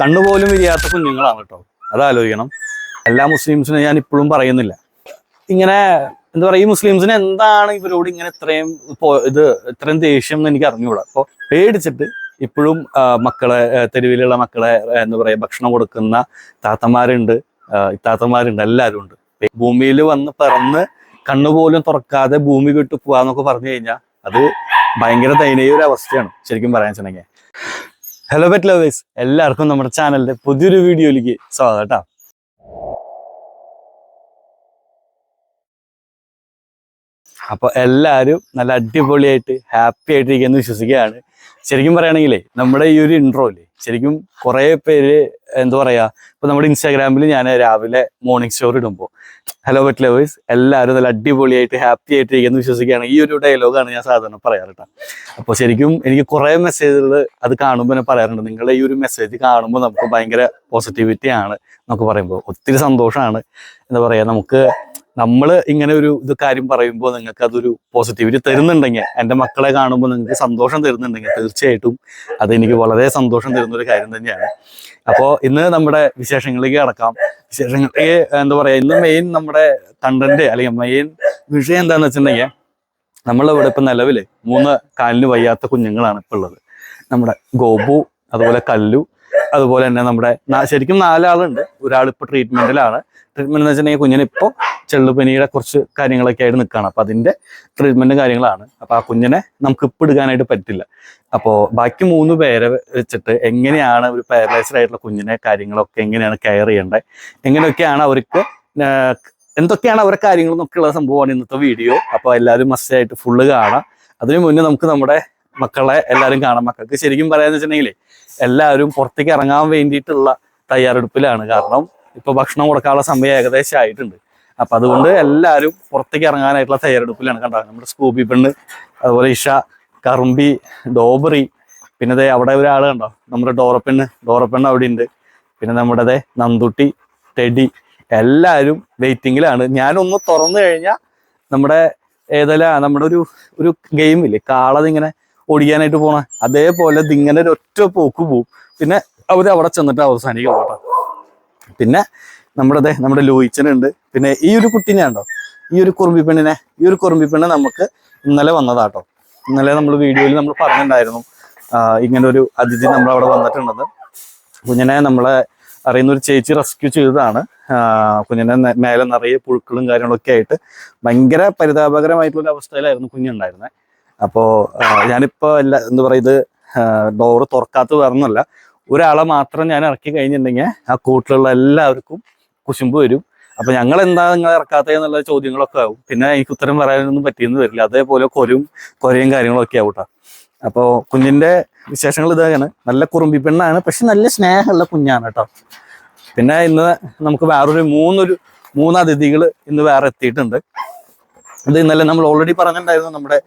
കണ്ണുപോലും വിരിയാത്ത കുഞ്ഞുങ്ങളാണ് കേട്ടോ. അത് ആലോചിക്കണം എല്ലാ മുസ്ലിംസിനും ഞാൻ ഇപ്പോഴും പറയുന്നില്ല. ഇങ്ങനെ എന്താ പറയുക ഈ മുസ്ലിംസിന് എന്താണ് ഇവരോട് ഇങ്ങനെ ഇത്രയും ഇത് ഇത്രയും ദേഷ്യം എന്ന് എനിക്ക് അറിഞ്ഞുകൂടാ. അപ്പോൾ പേടിച്ചിട്ട് ഇപ്പോഴും മക്കളെ തെരുവിലുള്ള മക്കളെ എന്താ പറയുക ഭക്ഷണം കൊടുക്കുന്ന താത്തമാരുണ്ട്. ഇത്താത്തമാരുണ്ട് എല്ലാവരും ഉണ്ട്. ഭൂമിയിൽ വന്ന് പിറന്ന് കണ്ണുപോലും തുറക്കാതെ ഭൂമി വിട്ടു പോവാന്നൊക്കെ പറഞ്ഞു കഴിഞ്ഞാൽ അത് ഭയങ്കര ദയനീയ ഒരു അവസ്ഥയാണ് ശരിക്കും പറയാൻ വെച്ചിട്ടുണ്ടെങ്കിൽ. ഹലോ പെറ്റ് ലവേഴ്സ് എല്ലാവർക്കും നമ്മുടെ ചാനലിന്റെ പുതിയൊരു വീഡിയോയിലേക്ക് സ്വാഗതം കേട്ടോ. അപ്പോൾ എല്ലാവരും നല്ല അടിപൊളിയായിട്ട് ഹാപ്പി ആയിട്ടിരിക്കുന്നു വിശ്വസിക്കുകയാണ്. ശരിക്കും പറയുകയാണെങ്കിലേ നമ്മുടെ ഈ ഒരു ഇൻട്രോ ഇൻട്രോയിൽ ശരിക്കും കുറേ പേര് എന്താ പറയാ ഇപ്പൊ നമ്മുടെ ഇൻസ്റ്റാഗ്രാമിൽ ഞാൻ രാവിലെ മോർണിംഗ് സ്റ്റോറി ഇടുമ്പോൾ ഹലോ ബെറ്റ് ലവേഴ്സ് എല്ലാവരും നല്ല അടിപൊളിയായിട്ട് ഹാപ്പി ആയിട്ട് ഇരിക്കുന്നു വിശ്വസിക്കുകയാണ്. ഈ ഒരു ഡയലോഗാണ് ഞാൻ സാധാരണ പറയാറ് കേട്ടോ. അപ്പോൾ ശരിക്കും എനിക്ക് കുറേ മെസ്സേജുകൾ അത് കാണുമ്പോൾ ഞാൻ പറയാറുണ്ട്. നിങ്ങളുടെ ഈ ഒരു മെസ്സേജ് കാണുമ്പോൾ നമുക്ക് ഭയങ്കര പോസിറ്റിവിറ്റി ആണ് എന്നൊക്കെ പറയുമ്പോൾ ഒത്തിരി സന്തോഷമാണ്. എന്താ പറയാ നമുക്ക് നമ്മൾ ഇങ്ങനെ ഒരു ഇത് കാര്യം പറയുമ്പോൾ നിങ്ങൾക്ക് അതൊരു പോസിറ്റിവിറ്റി തരുന്നുണ്ടെങ്കിൽ എന്റെ മക്കളെ കാണുമ്പോൾ നിങ്ങൾക്ക് സന്തോഷം തരുന്നുണ്ടെങ്കിൽ തീർച്ചയായിട്ടും അതെനിക്ക് വളരെ സന്തോഷം തരുന്ന ഒരു കാര്യം തന്നെയാണ്. അപ്പോൾ ഇന്ന് നമ്മുടെ വിശേഷങ്ങളിലേക്ക് കടക്കാം. വിശേഷങ്ങളിലേക്ക് എന്താ പറയുക ഇന്ന് മെയിൻ നമ്മുടെ കണ്ടന്റ് അല്ലെങ്കിൽ മെയിൻ വിഷയം എന്താണെന്ന് വെച്ചിട്ടുണ്ടെങ്കിൽ നമ്മളിവിടെ ഇപ്പം നിലവിൽ മൂന്ന് കാലിന് വയ്യാത്ത കുഞ്ഞുങ്ങളാണ് ഇപ്പോൾ ഉള്ളത്. നമ്മുടെ ഗോപു അതുപോലെ കല്ലു അതുപോലെ തന്നെ നമ്മുടെ ശരിക്കും നാലാളുണ്ട്. ഒരാൾ ഇപ്പോൾ ട്രീറ്റ്മെന്റിലാണ് ട്രീറ്റ്മെന്റ് എന്ന് വെച്ചിട്ടുണ്ടെങ്കിൽ കുഞ്ഞിന് ഇപ്പോൾ ചെള്ളുപനിയുടെ കുറച്ച് കാര്യങ്ങളൊക്കെ ആയിട്ട് നിൽക്കുകയാണ് അപ്പൊ അതിന്റെ ട്രീറ്റ്മെന്റും കാര്യങ്ങളാണ്. അപ്പൊ ആ കുഞ്ഞിനെ നമുക്ക് ഇപ്പം എടുക്കാനായിട്ട് പറ്റില്ല. അപ്പോൾ ബാക്കി മൂന്ന് പേരെ വെച്ചിട്ട് എങ്ങനെയാണ് ഒരു പാരലൈസ്ഡ് ആയിട്ടുള്ള കുഞ്ഞിനെ കാര്യങ്ങളൊക്കെ എങ്ങനെയാണ് കെയർ ചെയ്യേണ്ടത്? എങ്ങനെയൊക്കെയാണ് അവർക്ക് എന്തൊക്കെയാണ് അവരുടെ കാര്യങ്ങളെന്നൊക്കെയുള്ള സംഭവമാണ് ഇന്നത്തെ വീഡിയോ അപ്പോൾ എല്ലാവരും മസ്റ്റായിട്ട് ഫുള്ള് കാണാം. അതിനു മുന്നേ നമുക്ക് നമ്മുടെ മക്കളെ എല്ലാവരും കാണാം. മക്കൾക്ക് ശരിക്കും പറയാന്ന് വെച്ചിട്ടുണ്ടെങ്കിൽ എല്ലാവരും പുറത്തേക്ക് ഇറങ്ങാൻ വേണ്ടിയിട്ടുള്ള തയ്യാറെടുപ്പിലാണ്. കാരണം ഇപ്പൊ ഭക്ഷണം കൊടുക്കാനുള്ള സമയം ഏകദേശം ആയിട്ടുണ്ട്. അപ്പൊ അതുകൊണ്ട് എല്ലാവരും പുറത്തേക്ക് ഇറങ്ങാനായിട്ടുള്ള തയ്യാറെടുപ്പിലാണ്. കണ്ടത് നമ്മുടെ സ്കൂബി പെണ്ണ് അതുപോലെ ഇഷ കറുമ്പി ഡോബറി പിന്നെ അവിടെ ഒരാൾ കണ്ടോ നമ്മുടെ ഡോറപ്പെണ്ണ് ഡോറപ്പെണ്ണ് അവിടെ ഉണ്ട് പിന്നെ നമ്മുടെ നന്ദുട്ടി ടെഡി എല്ലാവരും വെയിറ്റിങ്ങിലാണ്. ഞാനൊന്ന് തുറന്നു കഴിഞ്ഞാൽ നമ്മുടെ ഏതെല്ലാം നമ്മുടെ ഒരു ഒരു ഗെയിം ഇല്ലേ കാളതിങ്ങനെ ഓടിക്കാനായിട്ട് പോണ. അതേപോലെ ഇതിങ്ങനെ ഒരു ഒറ്റ പോക്ക് പോവും. പിന്നെ അവർ അവിടെ ചെന്നിട്ട് അവസാനിക്കും കേട്ടോ. പിന്നെ നമ്മുടെ അതെ നമ്മുടെ ലോഹിച്ചനുണ്ട്. പിന്നെ ഈ ഒരു കുട്ടീനെ ഉണ്ടോ ഈ ഒരു കുറുമ്പി പെണ്ണിനെ. ഈ ഒരു കുറുമ്പി പെണ്ണ് നമുക്ക് ഇന്നലെ വന്നതാട്ടോ ഇന്നലെ നമ്മൾ വീഡിയോയിൽ നമ്മൾ പറഞ്ഞിട്ടുണ്ടായിരുന്നു. ഇങ്ങനെ ഒരു അതിഥി നമ്മൾ അവിടെ വന്നിട്ടുണ്ടെന്ന് കുഞ്ഞിനെ നമ്മളെ അറിയുന്ന ഒരു ചേച്ചി റെസ്ക്യൂ ചെയ്തതാണ്. കുഞ്ഞിനെ മേലെ നിറയെ പുഴുക്കളും കാര്യങ്ങളൊക്കെ ആയിട്ട് ഭയങ്കര പരിതാപകരമായിട്ടുള്ള ഒരു അവസ്ഥയിലായിരുന്നു കുഞ്ഞുണ്ടായിരുന്നത് അപ്പോൾ ഞാനിപ്പോൾ എല്ലാ എന്താ പറയുക ഇത് ഡോറ് തുറക്കാത്ത വേറൊന്നുമല്ല. ഒരാളെ മാത്രം ഞാൻ ഇറക്കി കഴിഞ്ഞിട്ടുണ്ടെങ്കിൽ ആ കൂട്ടിലുള്ള എല്ലാവർക്കും കുശുമ്പ് വരും. അപ്പൊ ഞങ്ങൾ എന്താ നിങ്ങൾ ഇറക്കാത്ത എന്നുള്ള ചോദ്യങ്ങളൊക്കെ ആവും. പിന്നെ എനിക്ക് ഉത്തരം പറയാനൊന്നും പറ്റിയെന്ന് വരില്ല. അതേപോലെ കൊരും കൊരയും കാര്യങ്ങളൊക്കെ ആവട്ടെ അപ്പോൾ കുഞ്ഞിന്റെ വിശേഷങ്ങൾ ഇതാണ് നല്ല കുറുമ്പി പെണ്ണാണ് പക്ഷെ നല്ല സ്നേഹമുള്ള കുഞ്ഞാണ് കേട്ടോ പിന്നെ ഇന്ന് നമുക്ക് വേറൊരു മൂന്നൊരു മൂന്ന് അതിഥികൾ ഇന്ന് വേറെ എത്തിയിട്ടുണ്ട്. ഇത് ഇന്നലെ നമ്മൾ ഓൾറെഡി പറഞ്ഞിട്ടുണ്ടായിരുന്നു നമ്മുടെ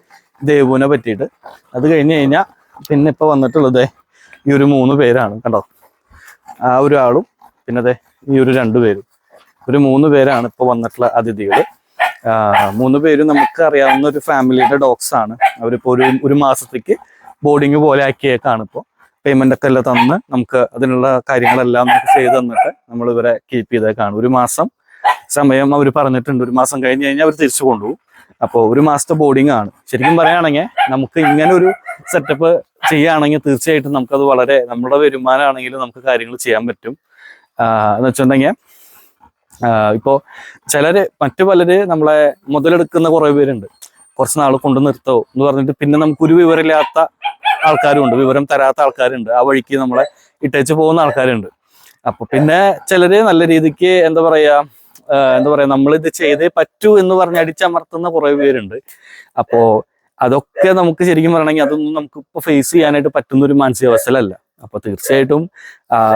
ദേവുവിനെ പറ്റിയിട്ട്. അത് കഴിഞ്ഞ് കഴിഞ്ഞാൽ പിന്നെ ഇപ്പോൾ വന്നിട്ടുള്ളത് ഈ ഒരു മൂന്ന് പേരാണ് കണ്ടോ? ആ ഒരു ആളും പിന്നെ അതെ ഈ ഒരു രണ്ടു പേരും. ഒരു മൂന്ന് പേരാണ് ഇപ്പോൾ വന്നിട്ടുള്ള അതിഥികൾ മൂന്ന് പേരും നമുക്ക് അറിയാവുന്ന ഒരു ഫാമിലിയുടെ ഡോഗ്സ് ആണ്. അവരിപ്പോൾ ഒരു ഒരു മാസത്തേക്ക് ബോർഡിങ് പോലെ ആക്കിയേക്കാണ് ഇപ്പോൾ പേയ്മെന്റ് ഒക്കെ എല്ലാം തന്ന് നമുക്ക് അതിനുള്ള കാര്യങ്ങളെല്ലാം നമുക്ക് ചെയ്ത് തന്നിട്ട് നമ്മൾ ഇവരെ കീപ്പ് ചെയ്തേക്കാണ്. ഒരു മാസം സമയം അവർ പറഞ്ഞിട്ടുണ്ട്. ഒരു മാസം കഴിഞ്ഞ് കഴിഞ്ഞാൽ അവർ തിരിച്ചു കൊണ്ടുപോകും. അപ്പോൾ ഒരു മാസത്തെ ബോർഡിംഗ് ആണ്. ശരിക്കും പറയുകയാണെങ്കിൽ നമുക്ക് ഇങ്ങനെ ഒരു സെറ്റപ്പ് ചെയ്യുകയാണെങ്കിൽ തീർച്ചയായിട്ടും നമുക്കത് വളരെ നമ്മുടെ വരുമാനമാണെങ്കിലും നമുക്ക് കാര്യങ്ങൾ ചെയ്യാൻ പറ്റും. എന്ന് വെച്ചിട്ടുണ്ടെങ്കിൽ ഇപ്പോൾ ചിലര് മറ്റു പലര് നമ്മളെ മുതലെടുക്കുന്ന കുറേ പേരുണ്ട്. കുറച്ച് നാൾ കൊണ്ടു നിർത്തോ എന്ന് പറഞ്ഞിട്ട് പിന്നെ നമുക്കൊരു വിവരമില്ലാത്ത ആൾക്കാരുണ്ട് വിവരം തരാത്ത ആൾക്കാരുണ്ട്. ആ വഴിക്ക് നമ്മളെ ഇട്ടേച്ച് പോകുന്ന ആൾക്കാരുണ്ട്. അപ്പൊ പിന്നെ ചിലര് നല്ല രീതിക്ക് എന്താ പറയാ എന്താ പറയാ നമ്മളിത് ചെയ്തേ പറ്റൂ എന്ന് പറഞ്ഞ് അടിച്ചമർത്തുന്ന കുറെ പേരുണ്ട്. അപ്പോ അതൊക്കെ നമുക്ക് ശരിക്കും പറയണമെങ്കിൽ അതൊന്നും നമുക്ക് ഇപ്പൊ ഫേസ് ചെയ്യാനായിട്ട് പറ്റുന്ന ഒരു മാനസികാവസ്ഥയിലല്ല. അപ്പൊ തീർച്ചയായിട്ടും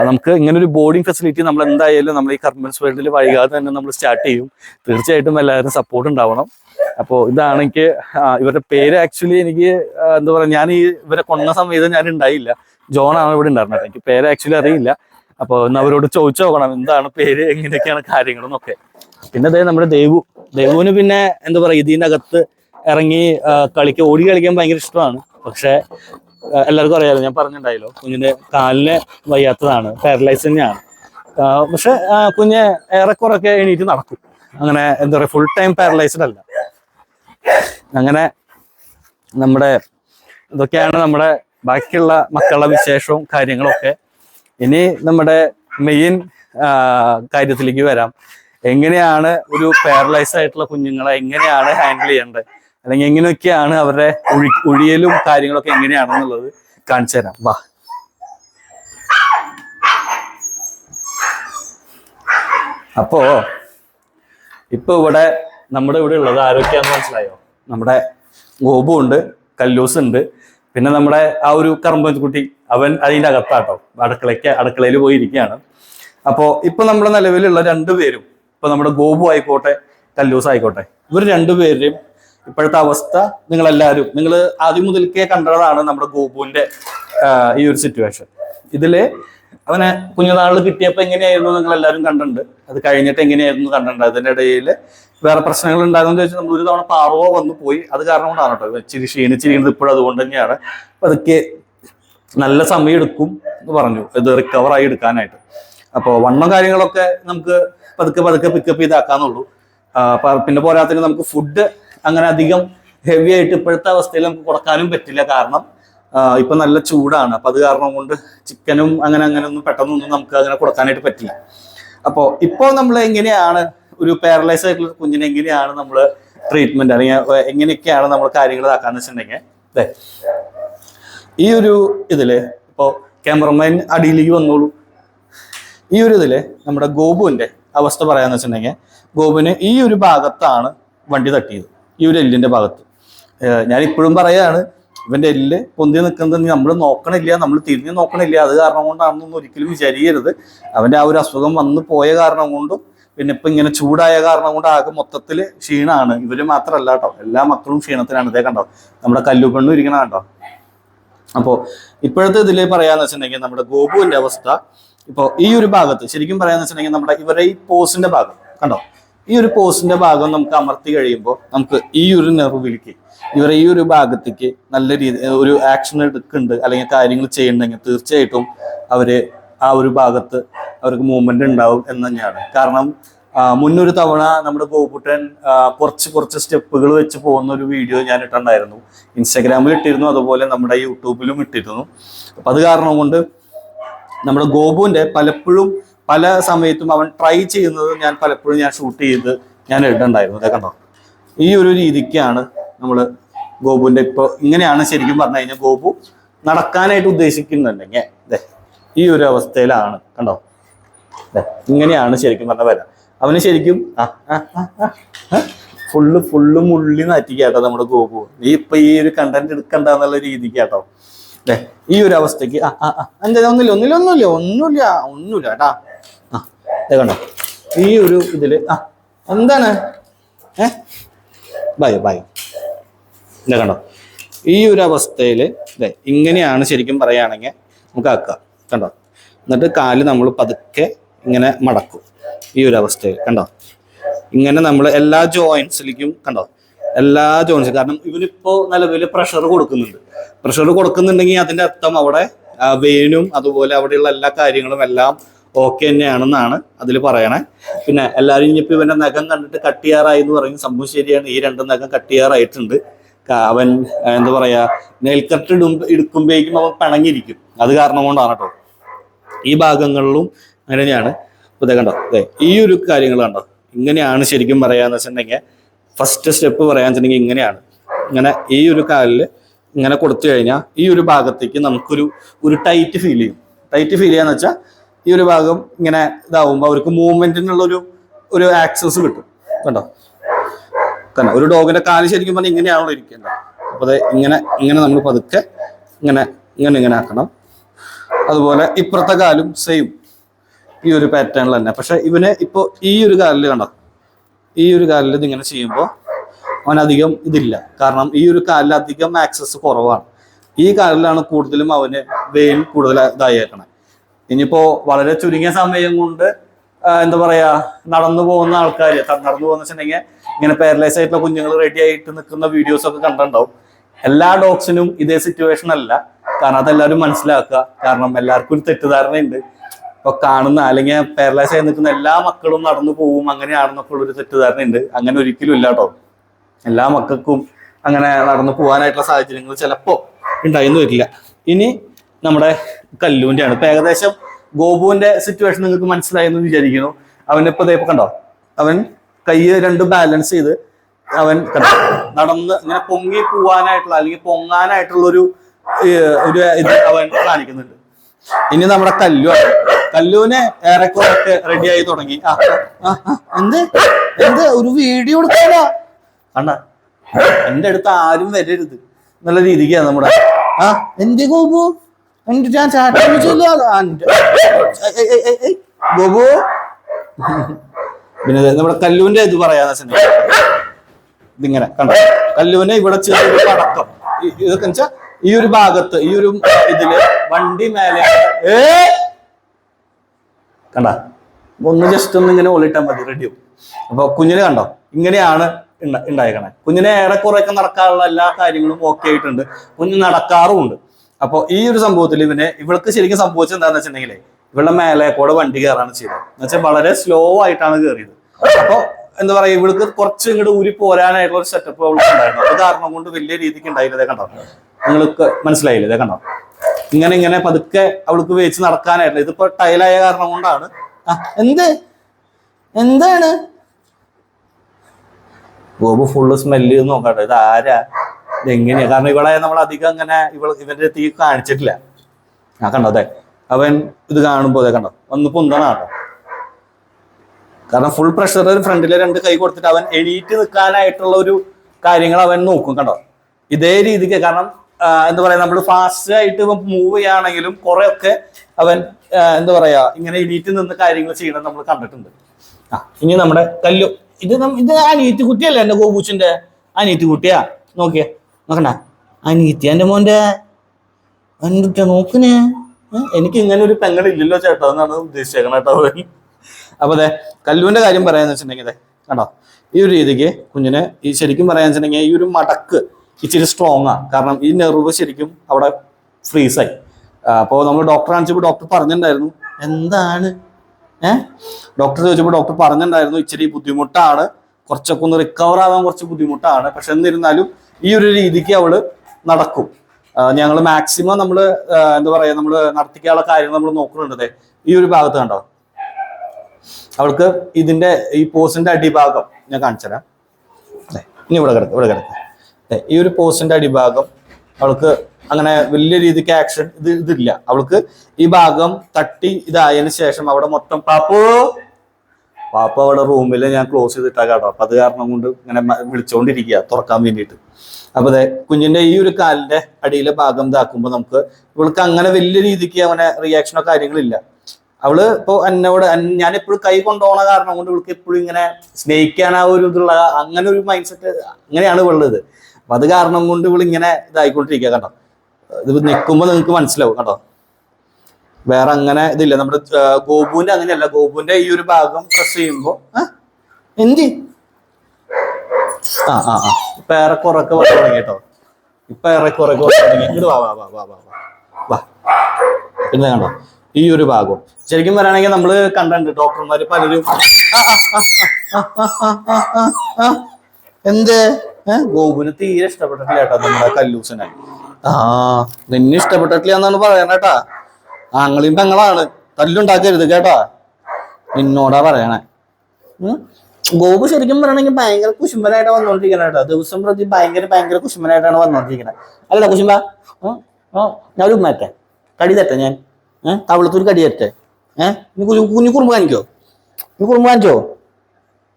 നമുക്ക് ഇങ്ങനെ ഒരു ബോർഡിംഗ് ഫെസിലിറ്റി നമ്മൾ എന്തായാലും നമ്മൾ ഈ കർമ്മൻസ് വേൾഡിൽ വൈകാതെ തന്നെ നമ്മൾ സ്റ്റാർട്ട് ചെയ്യും. തീർച്ചയായിട്ടും എല്ലാവരും സപ്പോർട്ട് ഉണ്ടാവണം. അപ്പോൾ ഇതാണ് എനിക്ക് ഇവരുടെ പേര് ആക്ച്വലി എനിക്ക് എന്താ പറയാ ഞാൻ ഈ ഇവരെ കൊന്ന സമയത്ത് ഞാൻ ഉണ്ടായില്ല. ജോൺ ആണ് ഇവിടെ ഉണ്ടായിരുന്നത്. എനിക്ക് പേര് ആക്ച്വലി അറിയില്ല. അപ്പോൾ ഒന്ന് അവരോട് ചോദിച്ചു നോക്കണം എന്താണ് പേര് എങ്ങനെയൊക്കെയാണ് കാര്യങ്ങളെന്നൊക്കെ. പിന്നെ അതായത് നമ്മുടെ ദേവു. ദേവുവിന് പിന്നെ എന്താ പറയാ ഇതിനകത്ത് ഇറങ്ങി കളിക്ക് ഓടി കളിക്കാൻ ഭയങ്കര ഇഷ്ടമാണ്. പക്ഷെ എല്ലാവർക്കും അറിയാലോ ഞാൻ പറഞ്ഞിട്ടുണ്ടായല്ലോ കുഞ്ഞിന്റെ കാലിന് വയ്യാത്തതാണ് പാരലൈസ് തന്നെയാണ്. പക്ഷെ കുഞ്ഞ് ഏറെക്കുറൊക്കെ എണീറ്റ് നടക്കും. അങ്ങനെ എന്താ പറയുക ഫുൾ ടൈം പാരലൈസ്ഡ് അല്ല. അങ്ങനെ നമ്മുടെ ഇതൊക്കെയാണ് നമ്മുടെ ബാക്കിയുള്ള മക്കളുടെ വിശേഷവും കാര്യങ്ങളൊക്കെ. ഇനി നമ്മുടെ മെയിൻ കാര്യത്തിലേക്ക് വരാം. എങ്ങനെയാണ് ഒരു പാരലൈസ് ആയിട്ടുള്ള കുഞ്ഞുങ്ങളെ എങ്ങനെയാണ് ഹാൻഡിൽ ചെയ്യേണ്ടത്? അല്ലെങ്കിൽ എങ്ങനെയൊക്കെയാണ് അവരുടെ ഒഴി ഒഴിയലും കാര്യങ്ങളൊക്കെ എങ്ങനെയാണെന്നുള്ളത് കാണിച്ചു തരാം. വാ. അപ്പോ ഇപ്പൊ ഇവിടെ നമ്മുടെ ഇവിടെ ഉള്ളത് ആരൊക്കെയാന്ന് മനസ്സിലായോ? നമ്മുടെ ഗോപു ഉണ്ട് കല്ലൂസ് ഉണ്ട് പിന്നെ നമ്മുടെ ആ ഒരു കറമ്പൻകുട്ടി അവൻ അതിന്റെ അകത്താട്ടോ അടുക്കളയ്ക്ക് അടുക്കളയിൽ പോയി ഇരിക്കുകയാണ് അപ്പോ ഇപ്പൊ നമ്മുടെ നിലവിലുള്ള രണ്ടുപേരും ഇപ്പൊ നമ്മുടെ ഗോപു ആയിക്കോട്ടെ കല്ലൂസ് ആയിക്കോട്ടെ ഇവർ രണ്ടുപേരുടെയും ഇപ്പോഴത്തെ അവസ്ഥ നിങ്ങൾ എല്ലാവരും നിങ്ങൾ ആദ്യം മുതൽക്കേ കണ്ടതാണ് നമ്മുടെ ഗോപുവിന്റെ ഈ ഒരു സിറ്റുവേഷൻ ഇതിൽ അവനെ കുഞ്ഞുനാളിൽ കിട്ടിയപ്പോൾ എങ്ങനെയായിരുന്നു നിങ്ങൾ എല്ലാവരും കണ്ടിട്ടുണ്ട്. അത് കഴിഞ്ഞിട്ട് എങ്ങനെയായിരുന്നു കണ്ടിട്ടുണ്ട്. അതിന്റെ ഇടയിൽ വേറെ പ്രശ്നങ്ങൾ ഉണ്ടാകുമെന്ന് ചോദിച്ചാൽ നമ്മൾ ഒരു തവണ പാറവോ വന്നു പോയി. അത് കാരണം കൊണ്ടാണ് കേട്ടോ ഇച്ചിരി ക്ഷീണിച്ചിരിക്കുന്നത് ഇപ്പോഴും അതുകൊണ്ട് തന്നെയാണ്. പതുക്കെ നല്ല സമയം എടുക്കും എന്ന് പറഞ്ഞു. ഇത് റിക്കവർ ആയി എടുക്കാനായിട്ട്. അപ്പോൾ വണ്ണം കാര്യങ്ങളൊക്കെ നമുക്ക് പതുക്കെ പതുക്കെ പിക്കപ്പ് ചെയ്താക്കാന്നുള്ളൂ. പിന്നെ പോരാത്തിന് നമുക്ക് ഫുഡ് അങ്ങനെ അധികം ഹെവി ആയിട്ട് ഇപ്പോഴത്തെ അവസ്ഥയിൽ നമുക്ക് കൊടുക്കാനും പറ്റില്ല കാരണം ഇപ്പൊ നല്ല ചൂടാണ്. അപ്പൊ അത് കാരണം കൊണ്ട് ചിക്കനും അങ്ങനെ അങ്ങനെ ഒന്നും പെട്ടെന്നൊന്നും നമുക്ക് അങ്ങനെ കൊടുക്കാനായിട്ട് പറ്റില്ല. അപ്പോൾ ഇപ്പോൾ നമ്മൾ എങ്ങനെയാണ് ഒരു പാരലൈസ് ആയിട്ടുള്ള കുഞ്ഞിനെ എങ്ങനെയാണ് നമ്മൾ ട്രീറ്റ്മെന്റ് അല്ലെങ്കിൽ എങ്ങനെയൊക്കെയാണ് നമ്മൾ കാര്യങ്ങൾ ഇതാക്കാന്ന് വെച്ചിട്ടുണ്ടെങ്കിൽ അതെ ഈ ഒരു ഇതിൽ ഇപ്പോൾ ക്യാമറമാൻ അടിയിലേക്ക് വന്നോളൂ. ഈ ഒരു ഇതിൽ നമ്മുടെ ഗോപുവിന്റെ അവസ്ഥ പറയാന്ന് വെച്ചിട്ടുണ്ടെങ്കിൽ ഗോപുവിന് ഈ ഒരു ഭാഗത്താണ് വണ്ടി തട്ടിയത്. ഈ ഒരു എല്ലിന്റെ ഭാഗത്ത്. ഞാൻ ഇപ്പോഴും പറയാണ് ഇവന്റെ എല്ല് പൊന്തി നിൽക്കുന്നത് നമ്മൾ നോക്കണില്ല നമ്മൾ തിരിഞ്ഞ് നോക്കണില്ല. അത് കാരണം കൊണ്ടാണെന്നൊന്നും ഒരിക്കലും വിചാരിക്കരുത്. അവന്റെ ആ ഒരു അസുഖം വന്നു പോയ കാരണം കൊണ്ടും പിന്നെ ഇപ്പൊ ഇങ്ങനെ ചൂടായ കാരണം കൊണ്ട് ആകെ മൊത്തത്തിൽ ക്ഷീണാണ്. ഇവർ മാത്രമല്ല കേട്ടോ എല്ലാ മക്കളും ക്ഷീണത്തിലാണ്. ഇതേ കണ്ടോ? നമ്മുടെ കല്ലുപെണ്ണും ഇരിക്കണ കണ്ടോ? അപ്പോ ഇപ്പോഴത്തെ ഇതിൽ പറയാന്ന് വെച്ചിട്ടുണ്ടെങ്കിൽ നമ്മുടെ ഗോപുവിന്റെ അവസ്ഥ ഇപ്പോ ഈ ഒരു ഭാഗത്ത് ശരിക്കും പറയാന്ന് വെച്ചിട്ടുണ്ടെങ്കിൽ നമ്മുടെ ഇവരെ ഈ പോസിന്റെ ഭാഗം കണ്ടോ? ഈ ഒരു പോസിന്റെ ഭാഗം നമുക്ക് അമർത്തി കഴിയുമ്പോൾ നമുക്ക് ഈ ഒരു നെർവിലേക്ക് ഇവരെ ഈ ഒരു ഭാഗത്തേക്ക് നല്ല രീതി ഒരു ആക്ഷൻ എടുക്കുന്നുണ്ട് അല്ലെങ്കിൽ കാര്യങ്ങൾ ചെയ്യുന്നുണ്ടെങ്കിൽ തീർച്ചയായിട്ടും അവർ ആ ഒരു ഭാഗത്ത് അവർക്ക് മൂവ്മെന്റ് ഉണ്ടാവും എന്ന് തന്നെയാണ്. കാരണം മുന്നൊരു തവണ നമ്മുടെ ഗോപുട്ടൻ കുറച്ച് കുറച്ച് സ്റ്റെപ്പുകൾ വെച്ച് പോകുന്ന ഒരു വീഡിയോ ഞാൻ ഇട്ടുണ്ടായിരുന്നു ഇൻസ്റ്റാഗ്രാമിൽ ഇട്ടിരുന്നു അതുപോലെ നമ്മുടെ യൂട്യൂബിലും ഇട്ടിരുന്നു. അപ്പം അത് കാരണം കൊണ്ട് നമ്മുടെ ഗോപുവിന്റെ പലപ്പോഴും പല സമയത്തും അവൻ ട്രൈ ചെയ്യുന്നത് ഞാൻ പലപ്പോഴും ഞാൻ ഷൂട്ട് ചെയ്ത് ഞാൻ ഇട്ടുണ്ടായിരുന്നു അതെ കണ്ടോ? ഈ ഒരു രീതിക്കാണ് നമ്മൾ ഗോപുവിന്റെ ഇപ്പോൾ ഇങ്ങനെയാണ് ശരിക്കും പറഞ്ഞു കഴിഞ്ഞാൽ ഗോപു നടക്കാനായിട്ട് ഉദ്ദേശിക്കുന്നുണ്ടെങ്കിൽ ഈ ഒരു അവസ്ഥയിലാണ്. കണ്ടോ? ഇങ്ങനെയാണ് ശരിക്കും പറഞ്ഞ വരാം. അവന് ശരിക്കും ഫുള്ള് ഫുള്ള് മുള്ളി നാറ്റിക്കാട്ടോ നമ്മുടെ ഗോപു. നീ ഇപ്പൊ ഈ ഒരു കണ്ടന്റ് എടുക്കണ്ട എന്നുള്ള രീതിക്ക് കേട്ടോ ദേ, ഈ ഒരു അവസ്ഥക്ക് ആ ആ ആ, എന്താ ഒന്നുമില്ല ഒന്നില്ല ഒന്നുമില്ല ഒന്നുമില്ല ഒന്നുമില്ല കേട്ടാ. ആ കണ്ടോ? ഈ ഒരു ഇതിൽ ആ എന്താണ്? ഏ? ബായോ ബായോ എന്താ കണ്ടോ? ഈ ഒരു അവസ്ഥയിൽ അല്ലെ ഇങ്ങനെയാണ് ശരിക്കും പറയുകയാണെങ്കിൽ നമുക്ക് ആക്കുക കണ്ടോ? എന്നിട്ട് കാൽ നമ്മൾ പതുക്കെ ഇങ്ങനെ മടക്കും. ഈ ഒരു അവസ്ഥയിൽ കണ്ടോ? ഇങ്ങനെ നമ്മൾ എല്ലാ ജോയിൻസിലേക്കും കണ്ടോ? എല്ലാ ജോയിൻസും കാരണം ഇവനിപ്പോ നിലവിൽ പ്രഷർ കൊടുക്കുന്നുണ്ട്. പ്രഷർ കൊടുക്കുന്നുണ്ടെങ്കിൽ അതിന്റെ അർത്ഥം അവിടെ വെയിനും അതുപോലെ അവിടെയുള്ള എല്ലാ കാര്യങ്ങളും എല്ലാം ഓക്കെ തന്നെയാണെന്നാണ് അതിൽ പറയണേ. പിന്നെ എല്ലാവരും ഇനിയിപ്പോ ഇവന്റെ നഖം കണ്ടിട്ട് കട്ടിയാറായി എന്ന് പറയും. സംഭവം ശരിയാണ്. ഈ രണ്ട് നഖം കട്ടിയാറായിട്ടുണ്ട് അവൻ എന്താ പറയാ നെൽക്കട്ട് കട്ട് ഇടും എടുക്കുമ്പോഴേക്കും അവൻ പിണങ്ങിയിരിക്കും. അത് കാരണം കൊണ്ടാണ് കേട്ടോ. ഈ ഭാഗങ്ങളിലും അങ്ങനെ ദേ കണ്ടോ? അതെ ഈ ഒരു കാര്യങ്ങൾ കണ്ടോ? ഇങ്ങനെയാണ് ശരിക്കും പറയാന്ന് വെച്ചിട്ടുണ്ടെങ്കിൽ ഫസ്റ്റ് സ്റ്റെപ്പ് പറയാന്ന് വെച്ചിട്ടുണ്ടെങ്കിൽ ഇങ്ങനെയാണ്. ഇങ്ങനെ ഈ ഒരു കാലിൽ ഇങ്ങനെ കൊടുത്തു കഴിഞ്ഞാൽ ഈ ഒരു ഭാഗത്തേക്ക് നമുക്കൊരു ഒരു ടൈറ്റ് ഫീൽ ചെയ്യും. ടൈറ്റ് ഫീൽ ചെയ്യാന്ന് വെച്ചാൽ ഈ ഒരു ഭാഗം ഇങ്ങനെ ഇതാവുമ്പോൾ അവർക്ക് മൂവ്മെന്റിനുള്ള ഒരു ഒരു ആക്സസ് കിട്ടും. കണ്ടോ? കണ്ടോ? ഒരു ഡോഗിന്റെ കാൽ ശരിക്കും പറഞ്ഞാൽ ഇങ്ങനെയാണല്ലോ ഇരിക്കേണ്ടത്. അപ്പോൾ അത് ഇങ്ങനെ ഇങ്ങനെ നമ്മൾ പതുക്കെ ഇങ്ങനെ ഇങ്ങനെ ഇങ്ങനെ ആക്കണം. അതുപോലെ ഇപ്പുറത്തെ കാലും സെയിം ഈ ഒരു പാറ്റേണിൽ തന്നെ. പക്ഷെ ഇവന് ഇപ്പോൾ ഈ ഒരു കാലിൽ കണ്ടോ? ഈ ഒരു കാലിൽ ഇതിങ്ങനെ ചെയ്യുമ്പോൾ അവനധികം ഇതില്ല. കാരണം ഈ ഒരു കാലിൽ അധികം ആക്സസ് കുറവാണ്. ഈ കാലിലാണ് കൂടുതലും അവന് വെയിൻ കൂടുതൽ ഇതായേക്കണേ. ഇനിയിപ്പോ വളരെ ചുരുങ്ങിയ സമയം കൊണ്ട് എന്താ പറയാ നടന്നു പോകുന്ന ആൾക്കാർ നടന്നു പോകുന്ന വെച്ചിട്ടുണ്ടെങ്കിൽ ഇങ്ങനെ പാരലൈസ് ആയിട്ടുള്ള കുഞ്ഞുങ്ങൾ റെഡി ആയിട്ട് നിൽക്കുന്ന വീഡിയോസ് ഒക്കെ കണ്ടിട്ടുണ്ടാവും. എല്ലാ ഡോഗ്സിനും ഇതേ സിറ്റുവേഷൻ അല്ല. കാരണം അതെല്ലാവരും മനസ്സിലാക്കുക. കാരണം എല്ലാവർക്കും ഒരു തെറ്റിദ്ധാരണയുണ്ട്. ഇപ്പൊ കാണുന്ന അല്ലെങ്കിൽ പാരലൈസ് ആയി നിൽക്കുന്ന എല്ലാ മക്കളും നടന്നു പോവും. അങ്ങനെയാണെന്നൊക്കെ ഉള്ളൊരു തെറ്റിദ്ധാരണ ഉണ്ട് അങ്ങനെ ഒരിക്കലും ഇല്ല കേട്ടോ എല്ലാ മക്കൾക്കും അങ്ങനെ നടന്നു പോകാനായിട്ടുള്ള സാഹചര്യങ്ങൾ ചിലപ്പോ ഉണ്ടായിരുന്നു വരില്ല. ഇനി നമ്മുടെ കല്ലൂന്റെ ആണ് ഇപ്പൊ ഏകദേശം ഗോപുവിന്റെ സിറ്റുവേഷൻ നിങ്ങൾക്ക് മനസ്സിലായെന്ന് വിചാരിക്കുന്നു. അവനിപ്പോ ദേ ഇപ്പൊ കണ്ടോ? അവൻ കൈ രണ്ട് ബാലൻസ് ചെയ്ത് അവൻ നടന്ന് ഇങ്ങനെ പൊങ്ങി പോവാനായിട്ടുള്ള അല്ലെങ്കിൽ പൊങ്ങാനായിട്ടുള്ള ഒരു ഒരു ഇത് അവൻ കാണിക്കുന്നുണ്ട്. ഇനി നമ്മുടെ കല്ലു കല്ലുവിനെ ഏറെക്കുറെ റെഡി ആയി തുടങ്ങി. എന്ത്? എന്ത്? ഒരു വീഡിയോ എടുക്കാനാ? കണ്ട എന്റെ അടുത്ത് ആരും വരരുത്. എന്നുള്ള രീതിക്കാണ് നമ്മുടെ ആ എന്ത് ഗോപു? എന്റെ ഞാൻ ചാട്ടം ഗോപു? പിന്നെ നമ്മുടെ കല്ലുവിന്റെ ഇത് പറയാന്ന് വെച്ചിട്ടുണ്ടെങ്കിൽ ഇതിങ്ങനെ കണ്ടോ? കല്ലുവിനെ ഇവിടെ ചെറിയ പടക്കം. ഇതൊക്കെ വെച്ചാ ഈ ഒരു ഭാഗത്ത് ഈ ഒരു ഇതിൽ വണ്ടി മേലെ ഏ? കണ്ട? ഒന്ന് ജസ്റ്റ് ഒന്ന് ഇങ്ങനെ ഒളിട്ടാൽ മതി റെഡിയും അപ്പൊ കുഞ്ഞിനെ കണ്ടോ? ഇങ്ങനെയാണ് ഉണ്ടായിക്കണേ കുഞ്ഞിനെ ഏറെക്കുറെയൊക്കെ നടക്കാനുള്ള എല്ലാ കാര്യങ്ങളും ഓക്കെ ആയിട്ടുണ്ട്. കുഞ്ഞ് നടക്കാറുമുണ്ട്. അപ്പൊ ഈ ഒരു സംഭവത്തിൽ ഇവനെ ഇവൾക്ക് ശരിക്കും സംഭവിച്ചത് എന്താണെന്ന് വെച്ചിട്ടുണ്ടെങ്കിലേ ഇവളുടെ മേലെ കൂടെ വണ്ടി കയറാണ് ചെയ്തത്. എന്ന് വെച്ചാൽ വളരെ സ്ലോ ആയിട്ടാണ് കയറിയത്. അപ്പൊ എന്താ പറയാ ഇവൾക്ക് കുറച്ച് ഇങ്ങോട്ട് ഊരി പോരാനായിട്ടുള്ള ഒരു സെറ്റപ്പ് അവൾക്ക് ഉണ്ടായിരുന്നു. അത് കാരണം കൊണ്ട് വലിയ രീതിക്ക് ഉണ്ടായിരുന്നതേ കണ്ടോ? നിങ്ങൾക്ക് മനസ്സിലായില്ലേ? ഇതേ കണ്ടോ? ഇങ്ങനെ ഇങ്ങനെ പതുക്കെ അവൾക്ക് വേച്ച് നടക്കാനായിരുന്നു ഇതിപ്പോ ടൈലായ കാരണം കൊണ്ടാണ്. എന്ത്? എന്താണ്? ഗോപു ഫുള്ള് സ്മെല്ല് നോക്കട്ടെ. ഇത് ആരാ? ഇത് എങ്ങനെയാ? കാരണം ഇവളെ നമ്മൾ അധികം ഇങ്ങനെ ഇവൾ ഇവന്റെ തീ കാണിച്ചിട്ടില്ല. ആ കണ്ടോ? അതെ. അവൻ ഇത് കാണുമ്പോ അതെ കണ്ടോ? ഒന്ന് പൊന്തണാട്ടോ കാരണം ഫുൾ പ്രഷർ ഫ്രണ്ടിലെ രണ്ട് കൈ കൊടുത്തിട്ട് അവൻ എണീറ്റ് നിൽക്കാനായിട്ടുള്ള ഒരു കാര്യങ്ങൾ അവൻ നോക്കും കണ്ടോ? ഇതേ രീതിക്ക് കാരണം എന്താ പറയാ നമ്മൾ ഫാസ്റ്റ് ആയിട്ട് മൂവ് ചെയ്യുകയാണെങ്കിലും കുറെ ഒക്കെ അവൻ എന്താ പറയാ ഇങ്ങനെ എണീറ്റ് നിന്ന് കാര്യങ്ങൾ ചെയ്യണം നമ്മൾ കണ്ടിട്ടുണ്ട്. ആ ഇനി നമ്മുടെ കല്ലു. ഇത് ഇത് അനീത്തി കുട്ടിയല്ലേ എന്റെ ഗോപൂച്ചിന്റെ അനീത്തി കുട്ടിയാ? നോക്കിയേ നോക്കണ്ട. അനീത്തി എന്റെ മോന്റെ എന്തുട്ടാ നോക്കണേ എനിക്ക് ഇങ്ങനെ ഒരു പെങ്ങളില്ലല്ലോ ചേട്ടാ എന്നാണ് ഉദ്ദേശിച്ചേക്കണ കേട്ടോ അപ്പൊ അതെ കല്ലുവിന്റെ കാര്യം പറയാന്ന് വെച്ചിട്ടുണ്ടെങ്കിൽ കണ്ടോ? ഈ ഒരു രീതിക്ക് കുഞ്ഞിനെ ഈ ശരിക്കും പറയാന്ന് വെച്ചിട്ടുണ്ടെങ്കിൽ ഈ ഒരു മടക്ക് ഇച്ചിരി സ്ട്രോങ് ആണ് കാരണം ഈ നെർവ് ശരിക്കും അവിടെ ഫ്രീസായി അപ്പോൾ നമ്മൾ ഡോക്ടറെ കാണിച്ചപ്പോൾ ഡോക്ടർ പറഞ്ഞിട്ടുണ്ടായിരുന്നു. എന്താണ്? ഏഹ് ഡോക്ടർ ചോദിച്ചപ്പോൾ ഡോക്ടർ പറഞ്ഞിട്ടുണ്ടായിരുന്നു ഇച്ചിരി ബുദ്ധിമുട്ടാണ്. കുറച്ചൊക്കെ ഒന്ന് റിക്കവർ ആവാൻ കുറച്ച് ബുദ്ധിമുട്ടാണ്. പക്ഷെ എന്നിരുന്നാലും ഈ ഒരു രീതിക്ക് അവൾ നടക്കും. ഞങ്ങൾ മാക്സിമം നമ്മൾ എന്താ പറയുക നമ്മൾ നടത്തിക്കാനുള്ള കാര്യങ്ങൾ നമ്മൾ നോക്കുന്നുണ്ട്. ഈ ഒരു ഭാഗത്ത് കണ്ടോ? അവൾക്ക് ഇതിന്റെ ഈ പോസിന്റെ അടിഭാഗം ഞാൻ കാണിച്ചുതരാം. തരാം ഇനി ഇവിടെ കിടക്കും ഇവിടെ കിടക്കും. ഈ ഒരു പോസ്റ്റിന്റെ അടിഭാഗം അവൾക്ക് അങ്ങനെ വലിയ രീതിക്ക് ആക്ഷൻ ഇത് ഇതില്ല. അവൾക്ക് ഈ ഭാഗം തട്ടി ഇതായതിനു ശേഷം അവിടെ മൊത്തം പാപ്പു! പാപ്പ അവിടെ റൂമിൽ ഞാൻ ക്ലോസ് ചെയ്തിട്ടാ കേട്ടോ. അപ്പൊ അത് കാരണം കൊണ്ട് ഇങ്ങനെ വിളിച്ചോണ്ടിരിക്കുക തുറക്കാൻ വേണ്ടിയിട്ട്. അപ്പൊ അതെ കുഞ്ഞിന്റെ ഈ ഒരു കാലിന്റെ അടിയിലെ ഭാഗം ഇതാക്കുമ്പോ നമുക്ക് ഇവൾക്ക് അങ്ങനെ വലിയ രീതിക്ക് അവനെ റിയാക്ഷനോ കാര്യങ്ങളില്ല അവൾ ഇപ്പൊ എന്നോട് ഞാൻ എപ്പോഴും കൈ കൊണ്ടുപോണ കാരണം കൊണ്ട് ഇവൾക്ക് എപ്പോഴും ഇങ്ങനെ സ്നേഹിക്കാൻ ആ ഒരു ഇതുള്ള അങ്ങനെ ഒരു മൈൻഡ് സെറ്റ് അങ്ങനെയാണ് ഇവളുള്ളത് അപ്പൊ അത് കാരണം കൊണ്ട് ഇവൾ ഇങ്ങനെ ഇതായിക്കൊണ്ടിരിക്കുക കണ്ടോ? ഇത് നിൽക്കുമ്പോ നിങ്ങൾക്ക് മനസ്സിലാവും കേട്ടോ വേറെ അങ്ങനെ ഇതില്ല. നമ്മുടെ ഗോപുവിന്റെ അങ്ങനെയല്ല. ഗോപുവിന്റെ ഈ ഒരു ഭാഗം പ്രസ് ചെയ്യുമ്പോ എന്തി? ആ ആ ആ. ഇപ്പൊ ഏറെക്കുറൊക്കെ വന്നു തുടങ്ങി കേട്ടോ. ഇപ്പൊ ഏറെക്കുറൊക്കെ വന്നു തുടങ്ങി. ഇത് വാ വാ വാ വാ വാ വാ. പിന്നെ കണ്ടോ? ഈ ഒരു ഭാഗം. ശരിക്കും പറയുകയാണെങ്കിൽ നമ്മൾ കണ്ടിട്ടുണ്ട് ഡോക്ടർമാര് പലരും. എന്ത്? ഗോപുന് തീരെ ഇഷ്ടപ്പെട്ടിട്ടില്ല കേട്ടോ നമ്മുടെ കല്ലൂസിനെ. ആ നിന്നെ ഇഷ്ടപ്പെട്ടിട്ടില്ല എന്നാണ് പറയണ കേട്ടാ. ആങ്ങളെയും പെങ്ങളാണ്. തല്ലുണ്ടാക്കരുത് കേട്ടാ. നിന്നോടാ പറയണേ. ഗോപു ശരിക്കും പറയണെങ്കിൽ ഭയങ്കര കുശുമ്പനായിട്ട് വന്നോണ്ടിരിക്കണ കേട്ടോ. ദിവസം പ്രതി ഭയങ്കര ഭയങ്കര കുശുമ്പനായിട്ടാണ് വന്നോണ്ടിരിക്കണത് അല്ലടാ കുശുമ്പ. ഞാൻ ഒരു മാറ്റേ കടി തട്ടെ ഞാൻ? ഏഹ് കവിളത്തൊരു കടി തട്ടെ ഏഹ് കുഞ്ഞു കുറുമ്പ് കാണിക്കോ? കുറുമ്പ് കാണിച്ചോ?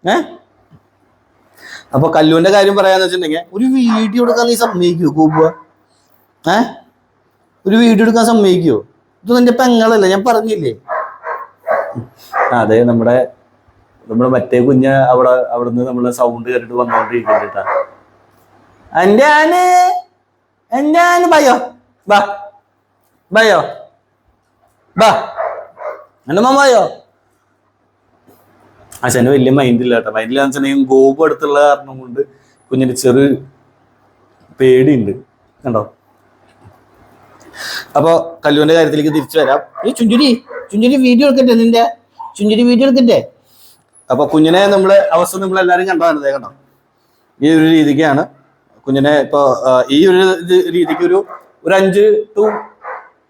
ഏഹ് അപ്പൊ കല്ലുവിന്റെ കാര്യം പറയാന്ന് വെച്ചിട്ടുണ്ടെങ്കിൽ ഒരു വീഡിയോ എടുക്കാൻ നീ സമ്മതിക്കോ കൂപ്പുക ഏ? ഒരു വീഡിയോ എടുക്കാൻ സമ്മതിക്കോ? ഇത് നിന്റെ പെങ്ങളല്ലേ ഞാൻ പറഞ്ഞില്ലേ? അതെ നമ്മുടെ നമ്മുടെ മറ്റേ കുഞ്ഞ് അവിടെ അവിടുന്ന് നമ്മളെ സൗണ്ട് കേട്ടിട്ട് വന്നോണ്ടിരിക്കുന്നുണ്ട് എന്റെ ആന് എന്റെ ആന് ബയോ ബാ ബയോ ബാ എന്റെ മമ്മയോ അച്ഛന് വലിയ മൈൻഡില്ല കേട്ടോ മൈൻഡില്ല വെച്ചിട്ടുണ്ടെങ്കിൽ ഗോപു അടുത്തുള്ള കാരണം കൊണ്ട് കുഞ്ഞിന് ചെറു പേടിയുണ്ട്. കണ്ടോ? അപ്പോ കല്ലുവിന്റെ കാര്യത്തിലേക്ക് തിരിച്ചു വരാം. ഈ ചുഞ്ചുരി ചുഞ്ചുരി വീഡിയോ എടുക്കട്ടെ നിന്റെ? ചുഞ്ചുരി വീഡിയോ എടുക്കട്ടെ? അപ്പൊ കുഞ്ഞിനെ നമ്മൾ അവസ്ഥ നമ്മൾ എല്ലാരും കണ്ടതാണ് കണ്ടോ? ഈ ഒരു രീതിക്കാണ് കുഞ്ഞിനെ ഇപ്പൊ ഈ ഒരു രീതിക്ക് ഒരു ഒരു അഞ്ച് ടു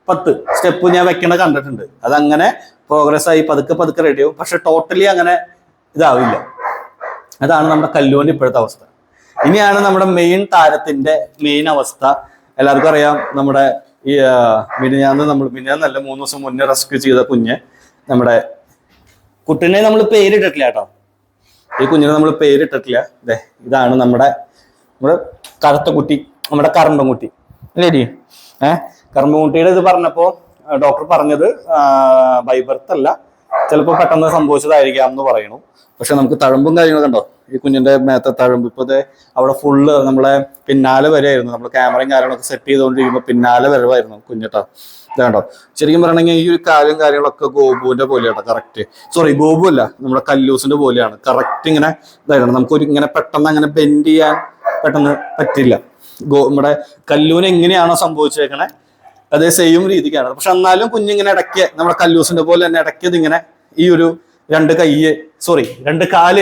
പത്ത് സ്റ്റെപ്പ് ഞാൻ വെക്കണ കണ്ടിട്ടുണ്ട്. അതങ്ങനെ പ്രോഗ്രസ് ആയി പതുക്കെ പതുക്കെ റെഡിയാവും പക്ഷെ ടോട്ടലി അങ്ങനെ ഇതാവില്ല. അതാണ് നമ്മുടെ കല്ലുവിന്റെ ഇപ്പോഴത്തെ അവസ്ഥ. ഇനിയാണ് നമ്മുടെ മെയിൻ താരത്തിന്റെ മെയിൻ അവസ്ഥ. എല്ലാവർക്കും അറിയാം നമ്മുടെ ഈ മിനിഞ്ഞാന്ന് നമ്മൾ മിനിഞ്ഞാന്നല്ല മൂന്ന് ദിവസം മുന്നേ റെസ്ക്യൂ ചെയ്ത കുഞ്ഞ് നമ്മുടെ കുട്ടിനെ നമ്മൾ പേരിട്ടിട്ടില്ല കേട്ടോ. ഈ കുഞ്ഞിനെ നമ്മൾ പേരിട്ടിട്ടില്ല. അതെ ഇതാണ് നമ്മുടെ നമ്മുടെ കറുത്ത കുട്ടി നമ്മുടെ കറമ്പൻകുട്ടി അല്ലേ ഏഹ് കറമ്പൻകുട്ടിയുടെ ഇത് പറഞ്ഞപ്പോ ഡോക്ടർ പറഞ്ഞത് ബൈബർത്ത് അല്ല ചിലപ്പോൾ പെട്ടെന്ന് സംഭവിച്ചതായിരിക്കാം എന്ന് പറയുന്നു. പക്ഷെ നമുക്ക് തഴമ്പും കാര്യങ്ങളൊക്കെ ഉണ്ടോ ഈ കുഞ്ഞിന്റെ മേത്തെ തഴമ്പ്. ഇപ്പൊ ദേ അവിടെ ഫുള്ള് നമ്മളെ പിന്നാലെ വരെയായിരുന്നു. നമ്മൾ ക്യാമറയും കാര്യങ്ങളൊക്കെ സെറ്റ് ചെയ്തുകൊണ്ടിരിക്കുമ്പോൾ പിന്നാലെ വരവായിരുന്നു കുഞ്ഞിട്ടോ. ഇതാണ്ടോ ശരിക്കും പറയണെങ്കിൽ ഈ ഒരു കാര്യം കാര്യങ്ങളൊക്കെ ഗോപുവിന്റെ പോലെയാണ് കറക്റ്റ് സോറി ഗോപു അല്ല നമ്മുടെ കല്ലൂസിന്റെ പോലെയാണ്. കറക്റ്റ് ഇങ്ങനെ ഇതായിരുന്നു. നമുക്ക് ഒരു ഇങ്ങനെ പെട്ടെന്ന് അങ്ങനെ ബെൻഡ് ചെയ്യാൻ പെട്ടെന്ന് പറ്റില്ല. ഗോ നമ്മുടെ കല്ലൂന് എങ്ങനെയാണോ സംഭവിച്ചേക്കണേ അതേ സെയിം രീതിക്കാണ്. പക്ഷെ എന്നാലും കുഞ്ഞിങ്ങനെ ഇടയ്ക്ക് നമ്മുടെ കല്ലൂസിന്റെ പോലെ തന്നെ ഇടയ്ക്ക് ഇങ്ങനെ ഈ ഒരു രണ്ട് കയ്യ് സോറി രണ്ട് കാൽ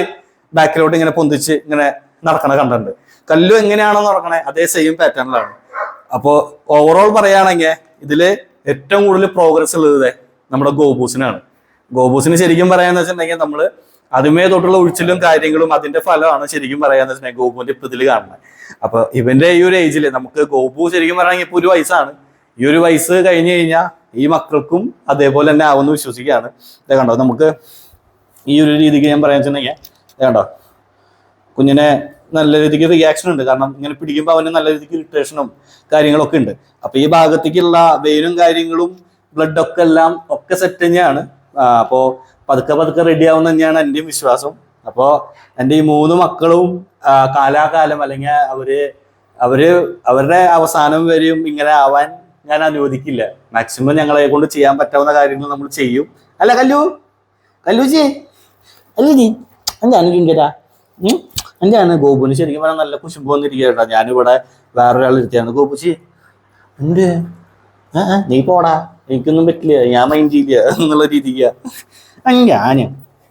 ബാക്കിലോട്ട് ഇങ്ങനെ പൊന്തിച്ച് ഇങ്ങനെ നടക്കണ കണ്ടിട്ടുണ്ട്. കല്ലു എങ്ങനെയാണോ നടക്കണേ അതേ സെയിം പാറ്റേണിലാണ് അപ്പോ ഓവറോൾ പറയുകയാണെങ്കിൽ ഇതിൽ ഏറ്റവും കൂടുതൽ പ്രോഗ്രസ് ഉള്ളത് നമ്മുടെ ഗോബൂസിനാണ് ഗോബൂസിന് ശരിക്കും പറയാന്ന് വെച്ചിട്ടുണ്ടെങ്കിൽ നമ്മൾ അതുമേ തൊട്ടുള്ള ഒഴിച്ചിലും കാര്യങ്ങളും അതിന്റെ ഫലമാണ് ശരിക്കും പറയാന്ന് വെച്ചിട്ടുണ്ടെങ്കിൽ ഗോപുവിന്റെ ഇപ്പൊ ഇതിൽ കാണുന്നത്. അപ്പൊ ഇവന്റെ ഈ ഒരു ഏജിൽ നമുക്ക് ഗോപു ശരിക്കും പറയുകയാണെങ്കിൽ ഇപ്പൊ ഒരു വയസ്സാണ്. ഈ ഒരു വയസ്സ് കഴിഞ്ഞു കഴിഞ്ഞാൽ ഈ മക്കൾക്കും അതേപോലെ തന്നെ ആവുമെന്ന് വിശ്വസിക്കുകയാണ്. ഇത് കണ്ടോ നമുക്ക് ഈ ഒരു രീതിക്ക് ഞാൻ പറയാൻ വെച്ചിട്ടുണ്ടെങ്കിൽ കണ്ടോ കുഞ്ഞിനെ നല്ല രീതിക്ക് റിയാക്ഷൻ ഉണ്ട്. കാരണം ഇങ്ങനെ പിടിക്കുമ്പോൾ അവന് നല്ല രീതിക്ക് ഇറിറ്റേഷനും കാര്യങ്ങളൊക്കെ ഉണ്ട്. അപ്പൊ ഈ ഭാഗത്തേക്കുള്ള വെയിലും കാര്യങ്ങളും ബ്ലഡ് ഒക്കെ എല്ലാം ഒക്കെ സെറ്റ് തന്നെയാണ്. അപ്പോൾ പതുക്കെ പതുക്കെ റെഡി ആവുന്ന തന്നെയാണ് എന്റെയും വിശ്വാസം. അപ്പോൾ എന്റെ ഈ മൂന്ന് മക്കളും കാലാകാലം അല്ലെങ്കിൽ അവർ അവർ അവരുടെ അവസാനം വരെയും ഇങ്ങനെ ആവാൻ ഞാൻ അനുവദിക്കില്ല. മാക്സിമം ഞങ്ങളെ കൊണ്ട് ചെയ്യാൻ പറ്റാവുന്ന കാര്യങ്ങൾ നമ്മൾ ചെയ്യും. അല്ല കല്ലു. കല്ലുജി. അല്ല നീ എന്താണ് ചുഞ്ചരാ എന്താണ് ഗോപുന് ശരിക്കും പറഞ്ഞാൽ നല്ല കുശുമ്പ് വന്നിരിക്കുക ഞാനിവിടെ വേറൊരാൾ ഇരുത്തിയാണ്. ഗോപുജി. എന്ത്? നീ പോടാ. എനിക്കൊന്നും പറ്റില്ല. ഞാൻ മൈൻഡ് ചെയ്യില്ല എന്നുള്ള രീതിക്ക. അഞ്ചാന്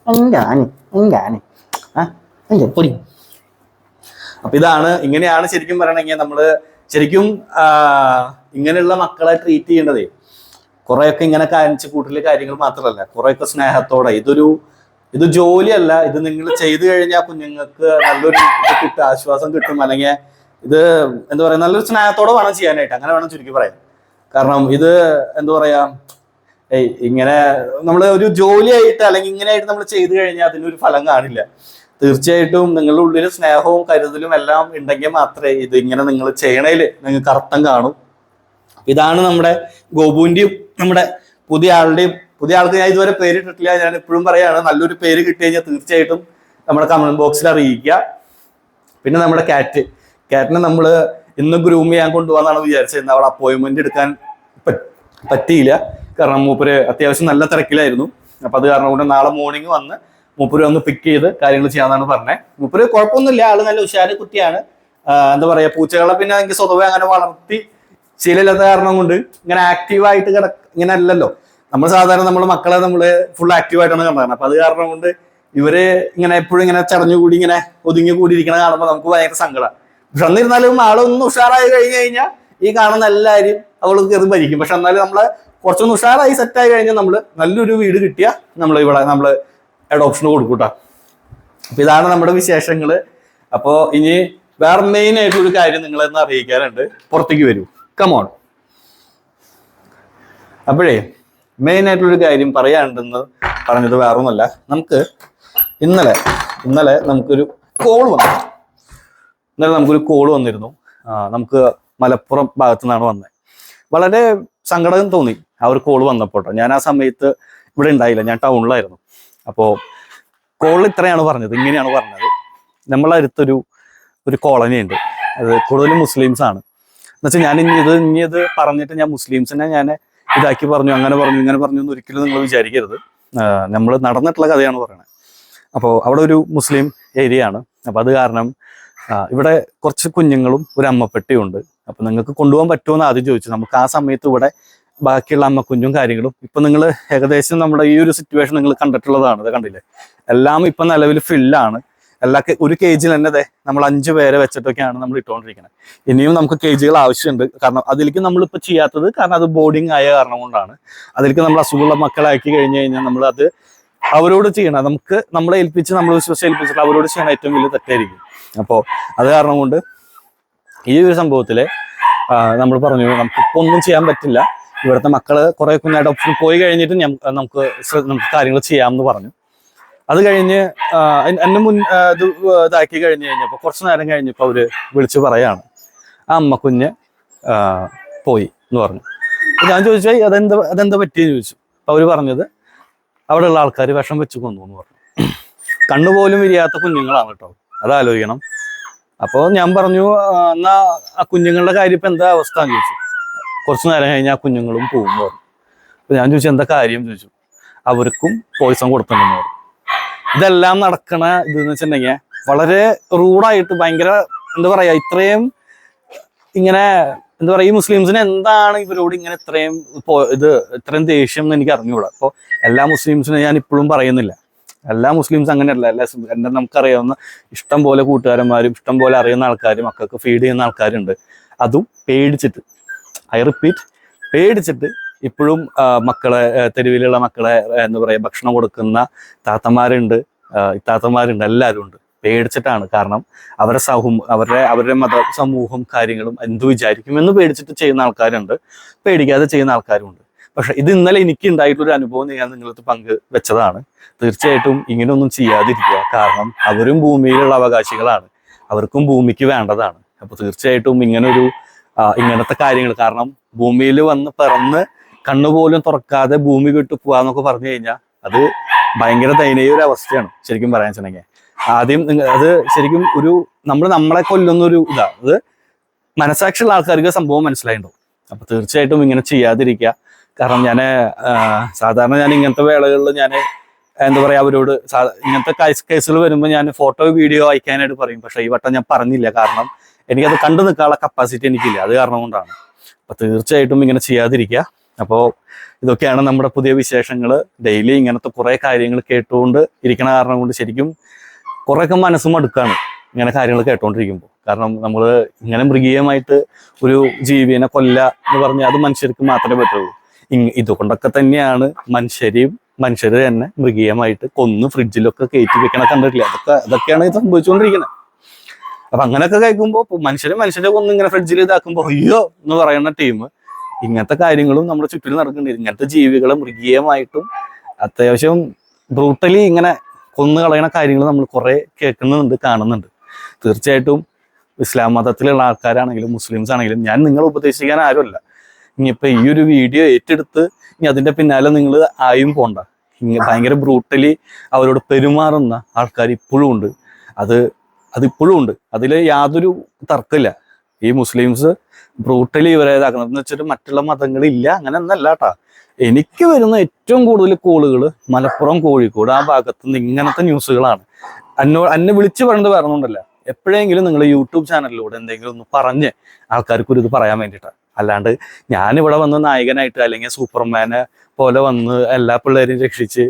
അഞ്ചാന് അഞ്ചാന് ആ പൊടി. അപ്പൊ ഇതാണ് ഇങ്ങനെയാണ് ശരിക്കും പറയണെങ്കിൽ നമ്മൾ ശരിക്കും ഇങ്ങനെയുള്ള മക്കളെ ട്രീറ്റ് ചെയ്യേണ്ടതേ കുറേയൊക്കെ ഇങ്ങനെ കാണിച്ച് കൂട്ടിലെ കാര്യങ്ങൾ മാത്രമല്ല കുറേയൊക്കെ സ്നേഹത്തോടെ. ഇതൊരു ഇത് ജോലിയല്ല ഇത് നിങ്ങൾ ചെയ്തു കഴിഞ്ഞാൽ കുഞ്ഞുങ്ങൾക്ക് നല്ലൊരു കിട്ടും ആശ്വാസം കിട്ടും അല്ലെങ്കിൽ ഇത് എന്താ പറയാ നല്ലൊരു സ്നേഹത്തോടെ വേണം ചെയ്യാനായിട്ട്. അങ്ങനെ വേണം ചുരുക്കി പറയാം കാരണം ഇത് എന്താ പറയാ ഇങ്ങനെ നമ്മൾ ഒരു ജോലിയായിട്ട് അല്ലെങ്കിൽ ഇങ്ങനെയായിട്ട് നമ്മൾ ചെയ്തു കഴിഞ്ഞാൽ അതിനൊരു ഫലം കാണില്ല. തീർച്ചയായിട്ടും നിങ്ങളുടെ ഉള്ളിൽ സ്നേഹവും കരുതലും എല്ലാം ഉണ്ടെങ്കിൽ മാത്രമേ ഇത് ഇങ്ങനെ നിങ്ങൾ ചെയ്യണേൽ നിങ്ങൾക്ക് അർത്ഥം കാണും. ഇതാണ് നമ്മുടെ ഗോപുവിന്റെയും നമ്മുടെ പുതിയ ആളുടെയും പുതിയ ആൾക്ക് ഞാൻ ഇതുവരെ പേരിട്ടിട്ടില്ല ഞാൻ ഇപ്പോഴും പറയാണ് നല്ലൊരു പേര് കിട്ടി കഴിഞ്ഞാൽ തീർച്ചയായിട്ടും നമ്മുടെ കമന്റ് ബോക്സിൽ അറിയിക്കുക. പിന്നെ നമ്മുടെ കാറ്റ് കാറ്റിനെ നമ്മൾ ഇന്ന് ഗ്രൂം ചെയ്യാൻ കൊണ്ടുപോകാന്നാണ് വിചാരിച്ചത്. ഇന്ന് അവിടെ അപ്പോയിൻമെന്റ് എടുക്കാൻ പറ്റിയില്ല. കാരണം മൂപ്പര് അത്യാവശ്യം നല്ല തിരക്കിലായിരുന്നു. അപ്പൊ അത് കാരണം കൊണ്ട് നാളെ മോർണിംഗ് വന്ന് മൂപ്പര് വന്ന് പിക്ക് ചെയ്ത് കാര്യങ്ങൾ ചെയ്യാന്നാണ് പറഞ്ഞത് മൂപ്പര് കുഴപ്പമൊന്നുമില്ല. ആൾ നല്ല ഉഷാര് കുട്ടിയാണ്. എന്താ പറയാ പൂച്ചകളെ പിന്നെ എനിക്ക് സ്വതവേ അങ്ങനെ വളർത്തി ശീലമില്ലാത്ത കാരണം കൊണ്ട് ഇങ്ങനെ ആക്റ്റീവായിട്ട് കിട ഇങ്ങനെ അല്ലല്ലോ. നമ്മൾ സാധാരണ നമ്മുടെ മക്കളെ നമ്മൾ ഫുൾ ആക്റ്റീവായിട്ടാണ് കണ്ടത് അപ്പൊ അത് കാരണം കൊണ്ട് ഇവർ ഇങ്ങനെ എപ്പോഴും ഇങ്ങനെ ചടഞ്ഞുകൂടി ഇങ്ങനെ ഒതുങ്ങി കൂടി ഇരിക്കണ കാണുമ്പോൾ നമുക്ക് ഭയങ്കര സങ്കടം. പക്ഷെ എന്നിരുന്നാലും ആളൊന്ന് ഉഷാറായി കഴിഞ്ഞു കഴിഞ്ഞാൽ ഈ കാണുന്ന എല്ലാവരും അവൾ കയറി ഭരിക്കും പക്ഷെ എന്നാലും നമ്മൾ കുറച്ചൊന്ന് ഉഷാറായി സെറ്റായി കഴിഞ്ഞാൽ നമ്മൾ നല്ലൊരു വീട് കിട്ടിയ നമ്മൾ ഇവിടെ നമ്മൾ അഡോപ്ഷന് കൊടുക്കൂട്ടാ. അപ്പൊ ഇതാണ് നമ്മുടെ വിശേഷങ്ങൾ അപ്പോ ഇനി വേറെ മെയിൻ ആയിട്ട് ഒരു കാര്യം നിങ്ങളെന്ന് അറിയിക്കാനുണ്ട്. പുറത്തേക്ക് വരൂ. കമോൺ അപ്പോഴേ മെയിൻ ആയിട്ടുള്ളൊരു കാര്യം പറയാനുണ്ടെന്ന് പറഞ്ഞത് വേറൊന്നുമല്ല. നമുക്ക് ഇന്നലെ ഇന്നലെ നമുക്കൊരു കോൾ വന്നു. ഇന്നലെ നമുക്കൊരു കോൾ വന്നിരുന്നു. നമുക്ക് മലപ്പുറം ഭാഗത്തു നിന്നാണ് വന്നത് വളരെ സങ്കടം തോന്നി ആ ഒരു കോൾ വന്നപ്പോൾ. ഞാൻ ആ സമയത്ത് ഇവിടെ ഉണ്ടായില്ല. ഞാൻ ടൗണിലായിരുന്നു അപ്പോൾ കോൾ ഇത്രയാണ് പറഞ്ഞത് ഇങ്ങനെയാണ് പറഞ്ഞത്. നമ്മളെ അടുത്തൊരു ഒരു കോളനി ഉണ്ട്. അത് കൂടുതലും മുസ്ലിംസ് ആണ്. എന്നുവെച്ചാൽ ഞാൻ ഇനി ഇത് ഇനി ഇത് പറഞ്ഞിട്ട് ഞാൻ മുസ്ലിംസിനെ ഞാൻ ഇതാക്കി പറഞ്ഞു അങ്ങനെ പറഞ്ഞു ഇങ്ങനെ പറഞ്ഞു എന്ന് ഒരിക്കലും നിങ്ങൾ വിചാരിക്കരുത്. നമ്മൾ നടന്നിട്ടുള്ള കഥയാണ് പറയുന്നത് അപ്പോൾ അവിടെ ഒരു മുസ്ലിം ഏരിയ ആണ്. അപ്പോൾ അത് കാരണം ഇവിടെ കുറച്ച് കുഞ്ഞുങ്ങളും ഒരു അമ്മപ്പെട്ടിയും ഉണ്ട് അപ്പൊ നിങ്ങൾക്ക് കൊണ്ടുപോകാൻ പറ്റുമോ എന്ന് ആദ്യം ചോദിച്ചു. നമുക്ക് ആ സമയത്ത് ഇവിടെ ബാക്കിയുള്ള അമ്മക്കുഞ്ഞും കാര്യങ്ങളും ഇപ്പൊ നിങ്ങൾ ഏകദേശം നമ്മുടെ ഈ ഒരു സിറ്റുവേഷൻ നിങ്ങൾ കണ്ടിട്ടുള്ളതാണ്. ഇത് കണ്ടില്ലേ? എല്ലാം ഇപ്പൊ നിലവിൽ ഫില്ലാണ് എല്ലാ ഒരു കെ- ജിയിൽ തന്നെ അതെ നമ്മൾ അഞ്ച് പേരെ വെച്ചിട്ടൊക്കെയാണ് നമ്മൾ ഇട്ടുകൊണ്ടിരിക്കുന്നത് ഇനിയും നമുക്ക് കെ ജികൾ ആവശ്യമുണ്ട്. കാരണം അതിലേക്ക് നമ്മളിപ്പോൾ ചെയ്യാത്തത് കാരണം അത് ബോർഡിങ് ആയ കാരണം കൊണ്ടാണ്. അതിലേക്ക് നമ്മൾ അസുഖമുള്ള മക്കളാക്കി കഴിഞ്ഞു കഴിഞ്ഞാൽ നമ്മൾ അത് അവരോട് ചെയ്യണം. നമുക്ക് നമ്മളെ ഏൽപ്പിച്ച് നമ്മൾ വിശ്വസിച്ച് ഏൽപ്പിച്ചിട്ട് അവരോട് ചെയ്യണ ഏറ്റവും വലിയ തെറ്റായിരിക്കും. അപ്പോൾ അത് കാരണം കൊണ്ട് ഈ ഒരു സംഭവത്തിൽ നമ്മൾ പറഞ്ഞു നമുക്ക് ഇപ്പൊ ഒന്നും ചെയ്യാൻ പറ്റില്ല. ഇവിടുത്തെ മക്കൾ കുറെ കുഞ്ഞായിട്ട് പോയി കഴിഞ്ഞിട്ട് നമുക്ക് നമുക്ക് കാര്യങ്ങൾ ചെയ്യാമെന്ന് പറഞ്ഞു. അത് കഴിഞ്ഞ് എന്നെ മുൻ ഇത് ഇതാക്കി കഴിഞ്ഞ് കഴിഞ്ഞപ്പോൾ കുറച്ച് നേരം കഴിഞ്ഞപ്പോൾ അവർ വിളിച്ചു പറയാണ്. ആ അമ്മ കുഞ്ഞ് പോയി എന്ന് പറഞ്ഞു. ഞാൻ ചോദിച്ചു "ഏയ്, അതെന്താ അതെന്താ പറ്റിയെന്ന് ചോദിച്ചു. അപ്പൊ അവർ പറഞ്ഞത് ഉള്ള ആൾക്കാർ വിഷം വെച്ച് കൊന്നു എന്ന് പറഞ്ഞു. കണ്ണുപോലും വിരിയാത്ത കുഞ്ഞുങ്ങളാണ് കേട്ടോ. അത് ആലോചിക്കണം. അപ്പോൾ ഞാൻ പറഞ്ഞു "ആ, എന്നാ ആ കുഞ്ഞുങ്ങളുടെ കാര്യം ഇപ്പം എന്താ അവസ്ഥ? എന്ന് ചോദിച്ചു. കുറച്ച് നേരം കഴിഞ്ഞാൽ കുഞ്ഞുങ്ങളും എന്ന് പറഞ്ഞു. അപ്പൊ ഞാൻ ചോദിച്ചു എന്താ കാര്യം? ചോദിച്ചു. അവർക്കും പോയിസൺ കൊടുത്തിട്ടുണ്ടെന്ന് പറഞ്ഞു. ഇതെല്ലാം നടക്കണ ഇതെന്ന് വെച്ചിട്ടുണ്ടെങ്കിൽ വളരെ റൂഡായിട്ട് ഭയങ്കര എന്താ പറയാ ഇത്രയും ഇങ്ങനെ എന്താ പറയാ ഈ മുസ്ലിംസിന് എന്താണ് ഇവരോട് ഇങ്ങനെ ഇത്രയും ഇത് ഇത്രയും ദേഷ്യം എന്ന് എനിക്ക് അറിഞ്ഞുകൂടാ അപ്പോൾ എല്ലാ മുസ്ലിംസിനും ഞാൻ ഇപ്പോഴും പറയുന്നില്ല. എല്ലാ മുസ്ലിംസ് അങ്ങനെയല്ല. എല്ലാ എന്താ നമുക്കറിയാവുന്ന ഇഷ്ടം പോലെ കൂട്ടുകാരന്മാരും ഇഷ്ടം പോലെ അറിയുന്ന ആൾക്കാരും മക്കൾക്ക് ഫീഡ് ചെയ്യുന്ന ആൾക്കാരുണ്ട്. അതും പേടിച്ചിട്ട്. ഐ റിപ്പീറ്റ് പേടിച്ചിട്ട് ഇപ്പോഴും മക്കളെ തെരുവിലുള്ള മക്കളെ എന്താ പറയാ ഭക്ഷണം കൊടുക്കുന്ന താത്തമാരുണ്ട്. ഇത്താത്തമാരുണ്ട് എല്ലാവരും ഉണ്ട്. പേടിച്ചിട്ടാണ്. കാരണം അവരുടെ സമൂഹം അവരുടെ അവരുടെ മത സമൂഹം കാര്യങ്ങളും എന്ത് വിചാരിക്കുമെന്ന് പേടിച്ചിട്ട് ചെയ്യുന്ന ആൾക്കാരുണ്ട്. പേടിക്കാതെ ചെയ്യുന്ന ആൾക്കാരുമുണ്ട് പക്ഷെ ഇത് ഇന്നലെ എനിക്ക് ഉണ്ടായിട്ടുള്ളൊരു അനുഭവം ഞാൻ നിങ്ങളടുത്ത് പങ്ക് വെച്ചതാണ്. തീർച്ചയായിട്ടും ഇങ്ങനെയൊന്നും ചെയ്യാതിരിക്കുക. കാരണം അവരും ഭൂമിയിലുള്ള അവകാശികളാണ്. അവർക്കും ഭൂമിക്ക് വേണ്ടതാണ്. അപ്പൊ തീർച്ചയായിട്ടും ഇങ്ങനൊരു ഇങ്ങനത്തെ കാര്യങ്ങൾ. കാരണം ഭൂമിയിൽ വന്ന് പിറന്ന് കണ്ണുപോലും തുറക്കാതെ ഭൂമി വിട്ടു പോവാന്നൊക്കെ പറഞ്ഞു കഴിഞ്ഞാൽ അത് ഭയങ്കര ദയനീയ ഒരു അവസ്ഥയാണ് ശരിക്കും പറയാൻ വെച്ചിട്ടുണ്ടെങ്കിൽ. ആദ്യം അത് ശരിക്കും ഒരു നമ്മൾ നമ്മളെ കൊല്ലുന്ന ഒരു ഇതാ അത് മനസാക്ഷിയുള്ള ആൾക്കാർക്ക് സംഭവം മനസ്സിലായിട്ടുണ്ടാവും. അപ്പൊ തീർച്ചയായിട്ടും ഇങ്ങനെ ചെയ്യാതിരിക്കുക. കാരണം ഞാൻ സാധാരണ ഞാൻ ഇങ്ങനത്തെ വേളകളിൽ ഞാൻ എന്താ പറയാ അവരോട് ഇങ്ങനത്തെ കേസുകൾ വരുമ്പോൾ ഞാൻ ഫോട്ടോ വീഡിയോ അയക്കാനായിട്ട് പറയും. പക്ഷെ ഈ വട്ടം ഞാൻ പറഞ്ഞില്ല. കാരണം എനിക്കത് കണ്ടു നിൽക്കാനുള്ള കപ്പാസിറ്റി എനിക്കില്ല. അത് കാരണം കൊണ്ടാണ്. അപ്പൊ തീർച്ചയായിട്ടും ഇങ്ങനെ ചെയ്യാതിരിക്കുക. അപ്പോൾ ഇതൊക്കെയാണ് നമ്മുടെ പുതിയ വിശേഷങ്ങൾ ഡെയിലി ഇങ്ങനത്തെ കുറെ കാര്യങ്ങൾ കേട്ടുകൊണ്ട് ഇരിക്കണ കാരണം കൊണ്ട് ശരിക്കും കുറേയൊക്കെ മനസ്സും അടുക്കാണ് ഇങ്ങനെ കാര്യങ്ങൾ കേട്ടോണ്ടിരിക്കുമ്പോൾ കാരണം നമ്മൾ ഇങ്ങനെ മൃഗീയമായിട്ട് ഒരു ജീവിയെ കൊല്ല എന്ന് പറഞ്ഞാൽ അത് മനുഷ്യർക്ക് മാത്രമേ പറ്റുള്ളൂ. ഇതുകൊണ്ടൊക്കെ തന്നെയാണ് മനുഷ്യരെയും മനുഷ്യർ തന്നെ മൃഗീയമായിട്ട് കൊന്ന് ഫ്രിഡ്ജിലൊക്കെ കയറ്റി വെക്കണ കണ്ടിട്ടില്ല? അതൊക്കെ അതൊക്കെയാണ് സംഭവിച്ചുകൊണ്ടിരിക്കുന്നത് അപ്പൊ അങ്ങനെയൊക്കെ കഴിക്കുമ്പോൾ മനുഷ്യരെ മനുഷ്യരെ കൊന്ന് ഇങ്ങനെ ഫ്രിഡ്ജിൽ ഇതാക്കുമ്പോൾ അയ്യോ എന്ന് പറയുന്ന ടീം ഇങ്ങനത്തെ കാര്യങ്ങളും നമ്മുടെ ചുറ്റിൽ നടക്കുന്നുണ്ട്. ഇങ്ങനത്തെ ജീവികളെ മൃഗീയമായിട്ടും അത്യാവശ്യം ബ്രൂട്ടലി ഇങ്ങനെ കൊന്നു കളയണ കാര്യങ്ങൾ നമ്മൾ കുറെ കേൾക്കുന്നുണ്ട് കാണുന്നുണ്ട്. തീർച്ചയായിട്ടും ഇസ്ലാം മതത്തിലുള്ള ആൾക്കാരാണെങ്കിലും മുസ്ലിംസ് ആണെങ്കിലും ഞാൻ നിങ്ങളെ ഉപദേശിക്കാൻ ആരുമല്ല. ഇനിയിപ്പോ ഈ ഒരു വീഡിയോ ഏറ്റെടുത്ത് ഇനി അതിന്റെ പിന്നാലെ നിങ്ങൾ ആയും പോണ്ട. ഇങ്ങനെ ഭയങ്കര ബ്രൂട്ടലി അവരോട് പെരുമാറുന്ന ആൾക്കാർ ഇപ്പോഴും ഉണ്ട്. അത് അതിപ്പോഴും ഉണ്ട്. അതിൽ യാതൊരു തർക്കമില്ല. ഈ മുസ്ലിംസ് ബ്രൂട്ടലി ഇവരെ ഇതാക്കുന്നത്. എന്ന് വെച്ചിട്ട് മറ്റുള്ള മതങ്ങളില്ല. അങ്ങനെ ഒന്നല്ല കേട്ടാ എനിക്ക് വരുന്ന ഏറ്റവും കൂടുതൽ കോളുകൾ മലപ്പുറം കോഴിക്കോട് ആ ഭാഗത്ത് നിന്ന് ഇങ്ങനത്തെ ന്യൂസുകളാണ്. എന്നോ എന്നെ വിളിച്ചു പറഞ്ഞത് പറഞ്ഞുകൊണ്ടല്ല എപ്പോഴെങ്കിലും നിങ്ങൾ യൂട്യൂബ് ചാനലിലൂടെ എന്തെങ്കിലും ഒന്ന് പറഞ്ഞ് ആൾക്കാർക്ക് ഒരു ഇത് പറയാൻ വേണ്ടിയിട്ടാണ് അല്ലാണ്ട് ഞാനിവിടെ വന്ന് നായകനായിട്ട് അല്ലെങ്കിൽ സൂപ്പർമാനെ പോലെ വന്ന് എല്ലാ പിള്ളേരെയും രക്ഷിച്ച്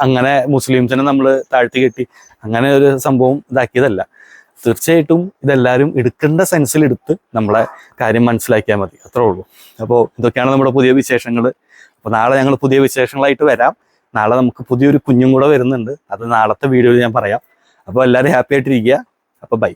അങ്ങനെ മുസ്ലിംസിനെ നമ്മൾ താഴ്ത്തി കെട്ടി അങ്ങനെ ഒരു സംഭവം ഇതാക്കിയതല്ല. തീർച്ചയായിട്ടും ഇതെല്ലാവരും എടുക്കേണ്ട സെൻസിൽ എടുത്ത് നമ്മളെ കാര്യം മനസ്സിലാക്കിയാൽ മതി. അത്രേ ഉള്ളൂ. അപ്പോൾ ഇതൊക്കെയാണ് നമ്മുടെ പുതിയ വിശേഷങ്ങൾ അപ്പോൾ നാളെ ഞങ്ങൾ പുതിയ വിശേഷങ്ങളായിട്ട് വരാം. നാളെ നമുക്ക് പുതിയൊരു കുഞ്ഞും കൂടെ വരുന്നുണ്ട്. അത് നാളത്തെ വീഡിയോയിൽ ഞാൻ പറയാം. അപ്പോൾ എല്ലാവരും ഹാപ്പി ആയിട്ടിരിക്കുക. അപ്പോൾ ബൈ